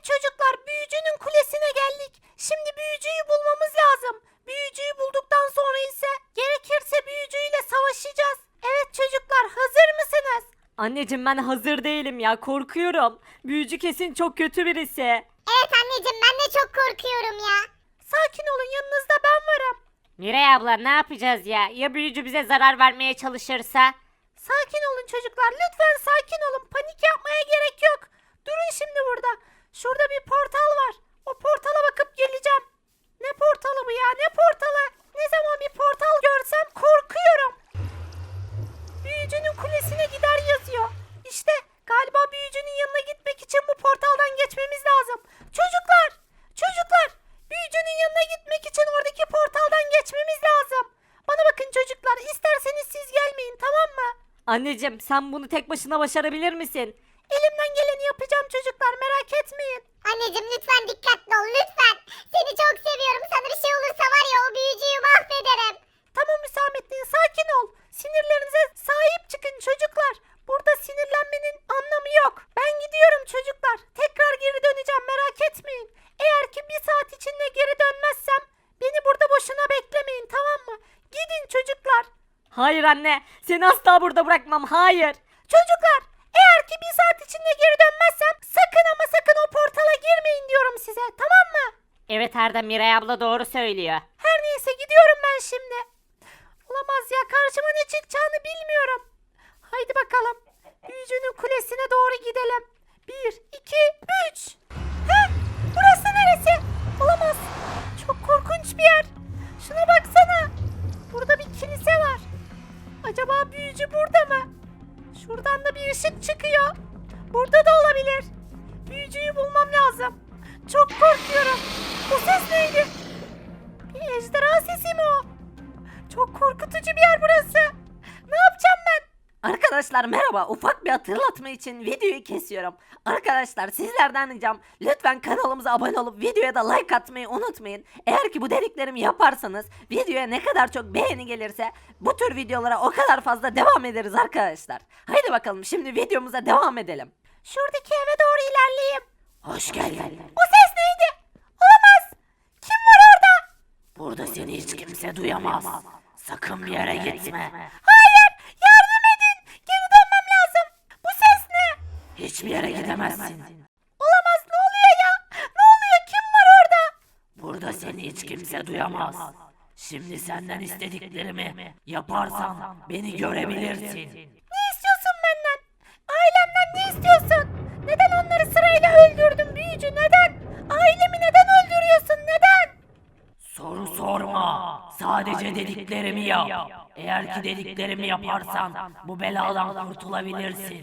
Evet çocuklar büyücünün kulesine geldik. Şimdi büyücüyü bulmamız lazım. Büyücüyü bulduktan sonra ise gerekirse büyücüyle savaşacağız. Evet çocuklar hazır mısınız? Anneciğim ben hazır değilim ya korkuyorum. Büyücü kesin çok kötü birisi. Evet anneciğim ben de çok korkuyorum ya. Sakin olun yanınızda ben varım. Miray abla ne yapacağız ya? Ya büyücü bize zarar vermeye çalışırsa? Sakin olun çocuklar lütfen sakin olun panik yapmaya gerek yok. Durun şimdi burada. Şurada bir portal var. O portala bakıp geleceğim. Ne portalı bu ya ne portalı? Ne zaman bir portal görsem korkuyorum. Büyücünün kulesine gider yazıyor. İşte galiba büyücünün yanına gitmek için bu portaldan geçmemiz lazım. Çocuklar! Çocuklar! Büyücünün yanına gitmek için oradaki portaldan geçmemiz lazım. Bana bakın çocuklar isterseniz siz gelmeyin tamam mı? Anneciğim sen bunu tek başına başarabilir misin? Elimden geleni yapacağım çocuklar merak etmeyin. Anneciğim lütfen dikkatli ol lütfen. Seni çok seviyorum. Sana bir şey olursa var ya o büyücüyü mahvederim. Tamam Hüsamettin sakin ol. Sinirlerinize sahip çıkın çocuklar. Burada sinirlenmenin anlamı yok. Ben gidiyorum çocuklar. Tekrar geri döneceğim merak etmeyin. Eğer ki bir saat içinde geri dönmezsem beni burada boşuna beklemeyin tamam mı? Gidin çocuklar. Hayır anne seni asla burada bırakmam hayır. Çocuklar eğer ki bir saat içinde geri dönmezsem sakın ama sakın o portala girmeyin diyorum size tamam mı? Evet Arda Miray abla doğru söylüyor. Her neyse gidiyorum ben şimdi. Olamaz ya karşıma ne çıkacağını bilmiyorum. Haydi bakalım. Büyücünün kulesine doğru gidelim. Bir, iki, üç. Heh, burası neresi? Olamaz. Çok korkunç bir yer. Şuna baksana. Burada bir kilise var. Acaba büyücü burada mı? Şuradan da bir ışık çıkıyor. Burada da olabilir. Büyücüyü bulmam lazım. Çok korkuyorum. Bu ses neydi? Bir ejderha sesi mi o? Çok korkutucu bir yer burası. Ne yapacağım ben? Arkadaşlar merhaba. Ufak bir hatırlatma için videoyu kesiyorum. Arkadaşlar sizlerden ricam lütfen kanalımıza abone olup videoya da like atmayı unutmayın. Eğer ki bu dediklerimi yaparsanız videoya ne kadar çok beğeni gelirse bu tür videolara o kadar fazla devam ederiz arkadaşlar. Haydi bakalım şimdi videomuza devam edelim. Şuradaki eve doğru ilerleyeyim. Hoş geldin. O ses neydi? Olamaz. Kim var orada? Burada seni hiç kimse duyamaz. Sakın bir yere gitme. Hayır. Yardım edin. Geri dönmem lazım. Bu ses ne? Hiçbir yere gidemezsin. Olamaz. Ne oluyor ya? Ne oluyor? Kim var orada? Burada seni hiç kimse duyamaz. Şimdi senden istediklerimi yaparsan beni görebilirsin. Ne istiyorsun benden? Ailemden ne istiyorsun? Neden onları sırayla öldürdün büyücü? Neden? Ailemi neden öldürüyorsun? Neden? Soru sorma. Sadece dediklerimi yap. Eğer ki dediklerimi yaparsan bu beladan kurtulabilirsin.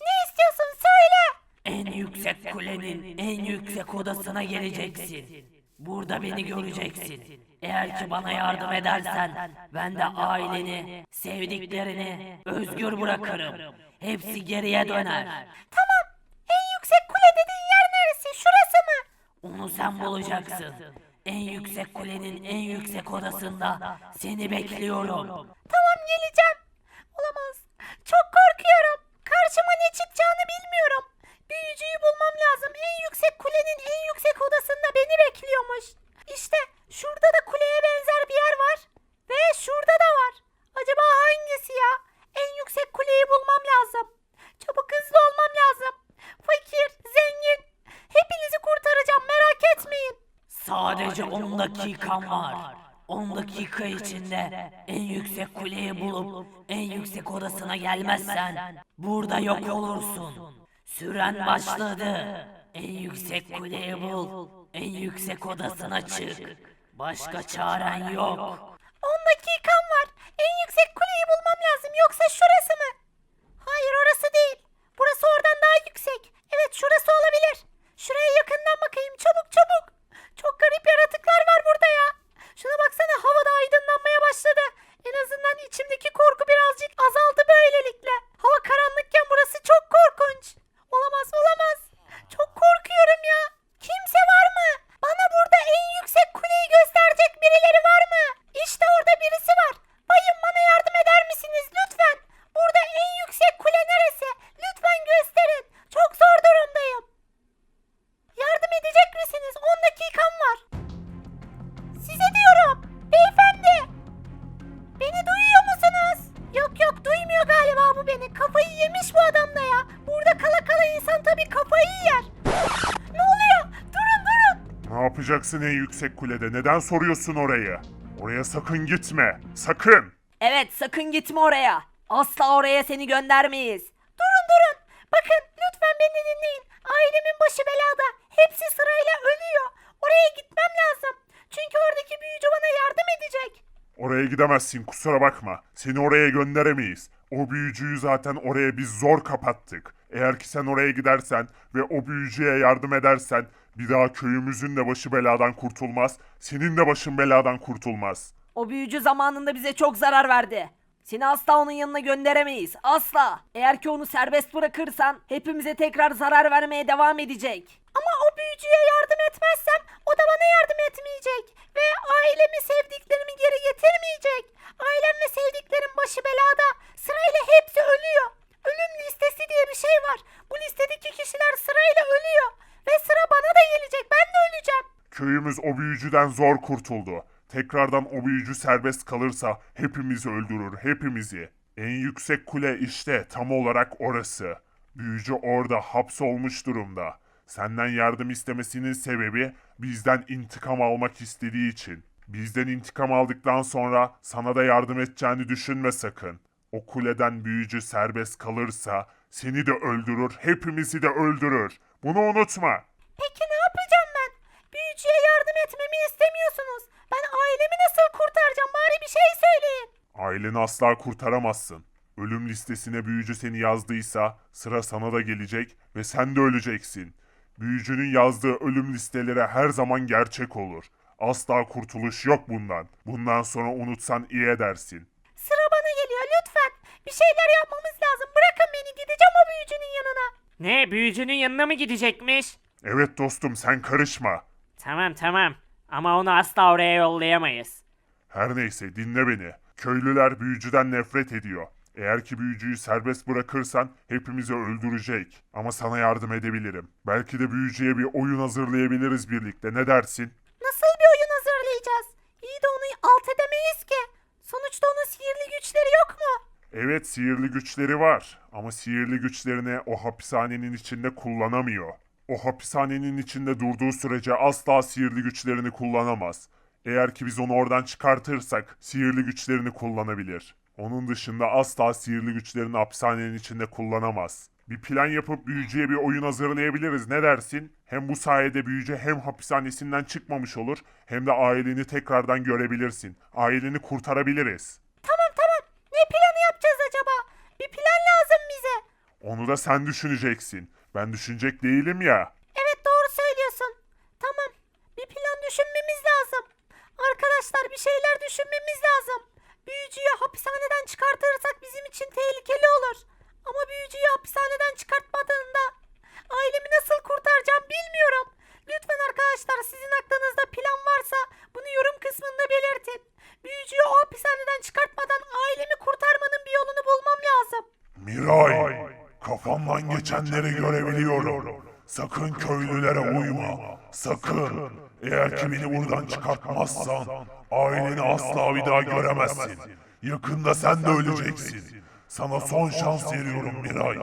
Ne istiyorsun? Söyle. En yüksek kulenin en yüksek odasına geleceksin. Burada beni göreceksin. Eğer ki bana yardım edersen ben de aileni, sevdiklerini özgür bırakırım. Hepsi geriye döner. Tamam. En yüksek kule dediğin yer neresi? Şurası mı? Onu sen bulacaksın. En yüksek kulenin en yüksek odasında seni bekliyorum. Tamam geleceğim. Olamaz. Çok korkuyorum. Karşıma ne çıkacağını bilmiyorum. Büyücüyü bulmam lazım. En yüksek kulenin en yüksek odasında beni bekliyormuş. İşte şurada da kuleye benzer bir yer var. Ve şurada da var. Acaba hangisi ya? En yüksek kuleyi bulmam lazım. Çabuk hızlı olmam lazım. Fakir, zengin. Hepinizi kurtaracağım merak etmeyin. Sadece 10 dakikan var. 10 dakika içinde en yüksek kuleyi bulup en yüksek odasına gelmezsen burada yok olursun. Süren başladı. En yüksek kuleyi bul. En yüksek odasına çık. Başka çaren yok. 10 dakikam var. En yüksek kuleyi bulmam lazım. Yoksa şurası Beni duyuyor musunuz? Yok yok duymuyor galiba bu beni. Kafayı yemiş bu adamla ya. Burada kala kala insan tabii kafayı yer. Ne oluyor? Durun durun. Ne yapacaksın en yüksek kulede? Neden soruyorsun orayı? Oraya sakın gitme. Sakın. Evet sakın gitme oraya. Asla oraya seni göndermeyiz. Durun durun. Bakın lütfen beni dinleyin. Ailemin başı belada. Hepsi sırayla ölüyor. Oraya gitmem lazım. Çünkü oradaki büyücü bana yardım edecek. Oraya gidemezsin kusura bakma. Seni oraya gönderemeyiz. O büyücüyü zaten oraya biz zor kapattık. Eğer ki sen oraya gidersen ve o büyücüye yardım edersen bir daha köyümüzün de başı beladan kurtulmaz. Senin de başın beladan kurtulmaz. O büyücü zamanında bize çok zarar verdi. Seni asla onun yanına gönderemeyiz. Asla. Eğer ki onu serbest bırakırsan hepimize tekrar zarar vermeye devam edecek. Ama o büyücüye yardım etmezsem o da bana yardım etmeyecek. Ve ailemi sevdiklerimi geri getirmeyecek. Ailem ve sevdiklerim başı belada. Sırayla hepsi ölüyor. Ölüm listesi diye bir şey var. Bu listedeki kişiler sırayla ölüyor. Ve sıra bana da gelecek. Ben de öleceğim. Köyümüz o büyücüden zor kurtuldu. Tekrardan o büyücü serbest kalırsa hepimizi öldürür, hepimizi. En yüksek kule işte tam olarak orası. Büyücü orada hapsolmuş durumda. Senden yardım istemesinin sebebi bizden intikam almak istediği için. Bizden intikam aldıktan sonra sana da yardım edeceğini düşünme sakın. O kuleden büyücü serbest kalırsa seni de öldürür, hepimizi de öldürür. Bunu unutma. Peki? Büyücüye yardım etmemi istemiyorsunuz. Ben ailemi nasıl kurtaracağım? Bari bir şey söyleyin. Aileni asla kurtaramazsın. Ölüm listesine büyücü seni yazdıysa sıra sana da gelecek ve sen de öleceksin. Büyücünün yazdığı ölüm listeleri her zaman gerçek olur. Asla kurtuluş yok bundan. Bundan sonra unutsan iyi edersin. Sıra bana geliyor lütfen. Bir şeyler yapmamız lazım. Bırakın beni gideceğim o büyücünün yanına. Ne büyücünün yanına mı gidecekmiş? Evet dostum sen karışma. Tamam tamam ama onu asla oraya yollayamayız. Her neyse dinle beni. Köylüler büyücüden nefret ediyor. Eğer ki büyücüyü serbest bırakırsan hepimizi öldürecek. Ama sana yardım edebilirim. Belki de büyücüye bir oyun hazırlayabiliriz birlikte. Ne dersin? Nasıl bir oyun hazırlayacağız? İyi de onu alt edemeyiz ki. Sonuçta onun sihirli güçleri yok mu? Evet sihirli güçleri var ama sihirli güçlerini o hapishanenin içinde kullanamıyor. O hapishanenin içinde durduğu sürece asla sihirli güçlerini kullanamaz. Eğer ki biz onu oradan çıkartırsak sihirli güçlerini kullanabilir. Onun dışında asla sihirli güçlerini hapishanenin içinde kullanamaz. Bir plan yapıp büyücüye bir oyun hazırlayabiliriz ne dersin? Hem bu sayede büyücü hem hapishanesinden çıkmamış olur hem de aileni tekrardan görebilirsin. Aileni kurtarabiliriz. Tamam tamam. Ne planı yapacağız acaba? Bir plan lazım bize. Onu da sen düşüneceksin. Ben düşünecek değilim ya. Evet doğru söylüyorsun. Tamam. Bir plan düşünmemiz lazım. Arkadaşlar bir şeyler düşünmemiz lazım. Büyücüyü hapishaneden çıkartırsak bizim için tehlikeli olur. Ama büyücüyü hapishaneden çıkartmadığında ailemi nasıl kurtaracağım bilmiyorum. Lütfen arkadaşlar sizin aklınızda plan varsa bunu yorum kısmında belirtin. Büyücüyü o hapishaneden çıkartmadan ailemi kurtarmanın bir yolunu bulmam lazım. Miray, kafamdan geçenleri görebiliyorum. Sakın köylülere uyma. Sakın. Eğer ki beni buradan çıkartmazsan aileni asla bir daha göremezsin. Yakında sen de öleceksin. Sana son şans veriyorum Miray.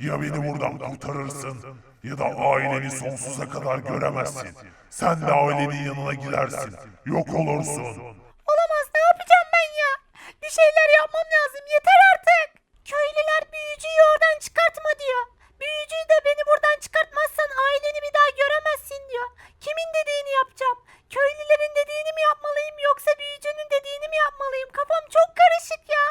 Ya beni buradan kurtarırsın ya da aileni sonsuza kadar göremezsin. Sen de ailenin yanına gidersin. Yok olursun. Olamaz ne yapacağım ben ya? Bir şeyler yapmam lazım yeter artık. Köylüler büyücüyü oradan çıkartma diyor. Büyücüyü de beni buradan çıkartmazsan aileni bir daha göremezsin diyor. Kimin dediğini yapacağım? Köylülerin dediğini mi yapmalıyım yoksa büyücünün dediğini mi yapmalıyım? Kafam çok karışık ya.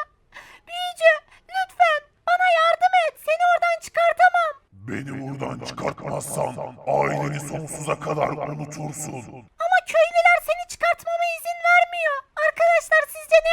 Büyücü lütfen bana yardım et. Seni oradan çıkartamam. Beni buradan çıkartmazsan aileni sonsuza kadar unutursun. Ama köylüler seni çıkartmama izin vermiyor. Arkadaşlar sizce ne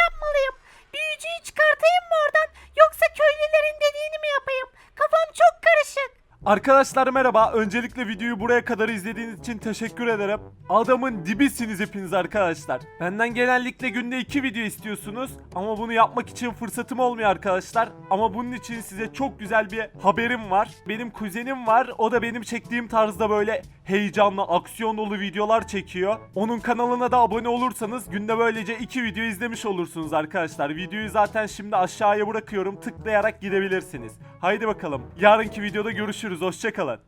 Arkadaşlar merhaba. Öncelikle videoyu buraya kadar izlediğiniz için teşekkür ederim. Adamın dibisiniz hepiniz arkadaşlar. Benden genellikle günde 2 video istiyorsunuz. Ama bunu yapmak için fırsatım olmuyor arkadaşlar. Ama bunun için size çok güzel bir haberim var. Benim kuzenim var. O da benim çektiğim tarzda böyle heyecanlı, aksiyon dolu videolar çekiyor. Onun kanalına da abone olursanız günde böylece 2 video izlemiş olursunuz arkadaşlar. Videoyu zaten şimdi aşağıya bırakıyorum. Tıklayarak gidebilirsiniz. Haydi bakalım. Yarınki videoda görüşürüz. Hoşçakalın.